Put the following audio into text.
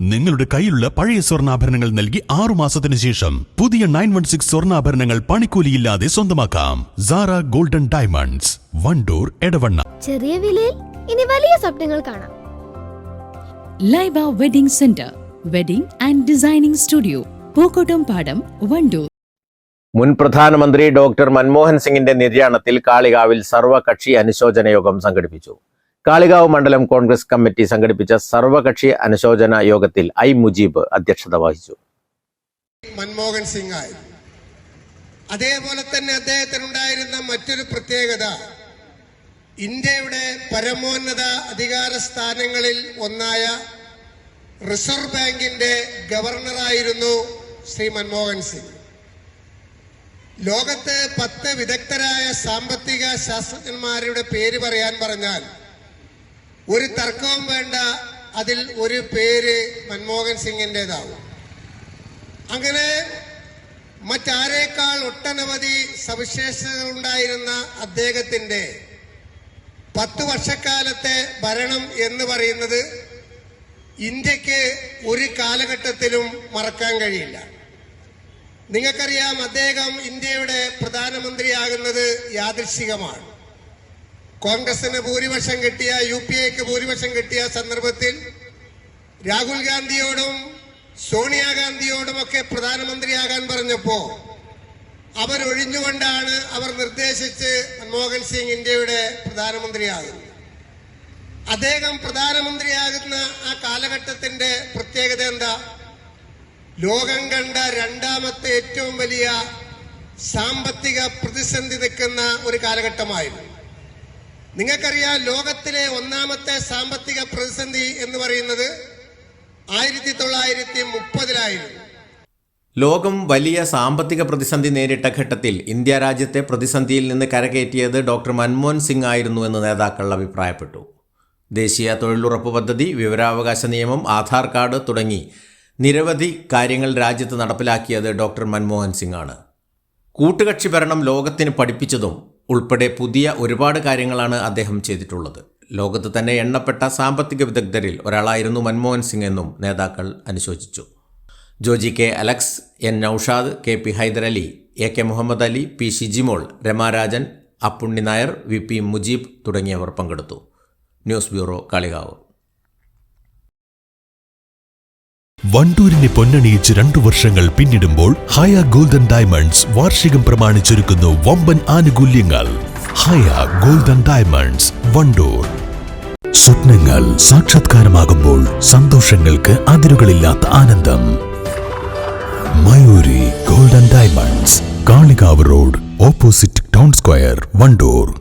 നിങ്ങളുടെ കയ്യിലുള്ള പഴയ സ്വർണാഭരണങ്ങൾ നൽകി ആറു മാസത്തിന് ശേഷം പുതിയ നയൻ വൺ സിക്സ് സ്വർണാഭരണങ്ങൾ പണിക്കൂലിയില്ലാതെ സ്വന്തമാക്കാം. സാറ ഗോൾഡൻ ഡയമണ്ട്സ് വണ്ടൂർ എടവണ്ണ ചെറിയ വിലയിൽ ഇനി വലിയ സ്വപ്നങ്ങൾ കാണാം. Laiba wedding centre wedding and designing studio Pookkottumpadam Wandoor മുൻ പ്രധാനമന്ത്രി ഡോക്ടർ മൻമോഹൻ സിംഗിന്റെ നിര്യാണത്തിൽ കാളികാവിൽ സർവകക്ഷി അനുശോചന യോഗം സംഘടിപ്പിച്ചു. കാളികാവ് മണ്ഡലം കോൺഗ്രസ് കമ്മിറ്റി സംഘടിപ്പിച്ച സർവകക്ഷി അനുശോചന യോഗത്തിൽ ഐ മുജീബ് അധ്യക്ഷത വഹിച്ചു. മൻമോഹൻ സിംഗ് ആയി അതേപോലെ തന്നെ അദ്ദേഹത്തിനുണ്ടായിരുന്ന മറ്റൊരു പ്രത്യേകത ഇന്ത്യയുടെ പരമോന്നത അധികാര സ്ഥാനങ്ങളിൽ ഒന്നായ റിസർവ് ബാങ്കിന്റെ ഗവർണറായിരുന്നു ശ്രീ മൻമോഹൻ സിംഗ്. ലോകത്ത് പത്ത് വിദഗ്ധരായ സാമ്പത്തിക ശാസ്ത്രജ്ഞന്മാരുടെ പേര് പറയാൻ പറഞ്ഞാൽ ഒരു തർക്കവും വേണ്ട. അതിൽ ഒരു പേര് മൻമോഹൻ സിംഗിന്റെതാവും അങ്ങനെ മറ്റാരേക്കാൾ ഒട്ടനവധി സവിശേഷതകൾ ഉണ്ടായിരുന്ന അദ്ദേഹത്തിന്റെ പത്ത് വർഷക്കാലത്തെ ഭരണം എന്ന് പറയുന്നത് ഇന്ത്യയ്ക്ക് ഒരു കാലഘട്ടത്തിലും മറക്കാൻ കഴിയില്ല. നിങ്ങൾക്കറിയാം അദ്ദേഹം ഇന്ത്യയുടെ പ്രധാനമന്ത്രിയാകുന്നത് യാദൃശികമാണ്. കോൺഗ്രസിന് ഭൂരിപക്ഷം കിട്ടിയ യു പി എക്ക് ഭൂരിപക്ഷം കിട്ടിയ സന്ദർഭത്തിൽ രാഹുൽ ഗാന്ധിയോടും സോണിയാഗാന്ധിയോടുമൊക്കെ പ്രധാനമന്ത്രിയാകാൻ പറഞ്ഞപ്പോ അവരൊഴിഞ്ഞുകൊണ്ടാണ് അവർ നിർദ്ദേശിച്ച് മൻമോഹൻ സിംഗ് ഇന്ത്യയുടെ പ്രധാനമന്ത്രിയാകുന്നത്. അദ്ദേഹം പ്രധാനമന്ത്രിയാകുന്ന ആ കാലഘട്ടത്തിന്റെ പ്രത്യേകത എന്താ? ലോകം കണ്ട രണ്ടാമത്തെ ഏറ്റവും വലിയ സാമ്പത്തിക പ്രതിസന്ധി നിൽക്കുന്ന ഒരു കാലഘട്ടമായിരുന്നു. നിങ്ങൾക്കറിയാം ലോകത്തിലെ ഒന്നാമത്തെ സാമ്പത്തിക പ്രതിസന്ധി എന്ന് പറയുന്നത് ആയിരത്തി തൊള്ളായിരത്തി മുപ്പതിലായിരുന്നു ലോകം വലിയ സാമ്പത്തിക പ്രതിസന്ധി നേരിട്ട ഘട്ടത്തിൽ ഇന്ത്യ രാജ്യത്തെ പ്രതിസന്ധിയിൽ നിന്ന് കരകയറ്റിയത് ഡോക്ടർ മൻമോഹൻ സിംഗ് ആയിരുന്നു എന്ന് നേതാക്കൾ അഭിപ്രായപ്പെട്ടു. ദേശീയ തൊഴിലുറപ്പ് പദ്ധതി വിവരാവകാശ നിയമം ആധാർ കാർഡ് തുടങ്ങി നിരവധി കാര്യങ്ങൾ രാജ്യത്ത് നടപ്പിലാക്കിയത് ഡോക്ടർ മൻമോഹൻ സിംഗ് ആണ്. കൂട്ടുകക്ഷി ഭരണം ലോകത്തിന് പഠിപ്പിച്ചതും ഉൾപ്പെടെ പുതിയ ഒരുപാട് കാര്യങ്ങളാണ് അദ്ദേഹം ചെയ്തിട്ടുള്ളത്. ലോകത്ത് തന്നെ എണ്ണപ്പെട്ട സാമ്പത്തിക വിദഗ്ധരിൽ ഒരാളായിരുന്നു മൻമോഹൻ സിംഗ് എന്നും നേതാക്കൾ അനുശോചിച്ചു. Joji K Alex N Naushad K P Hyderali A K Muhammad Ali P Shijimol Ramarajan Appunni Nair V P Mujeeb തുടങ്ങിയവർ പങ്കെടുത്തു. News bureau Kalikavu. വണ്ടൂരിനെ പൊന്നണിയിച്ച് രണ്ടു വർഷങ്ങൾ പിന്നിടുമ്പോൾ ഹയ ഗോൾഡൻ ഡയമണ്ട്സ് വാർഷികം പ്രമാണിച്ചൊരുക്കുന്നു വമ്പൻ ആനുകൂല്യങ്ങൾ. Haya golden diamonds Wandoor. സ്വപ്നങ്ങൾ സാക്ഷാത്കാരമാകുമ്പോൾ സന്തോഷങ്ങൾക്ക് അതിരുകളില്ലാത്ത ആനന്ദം. Mayuri golden diamonds Kalikavu road opposite town square Wandoor.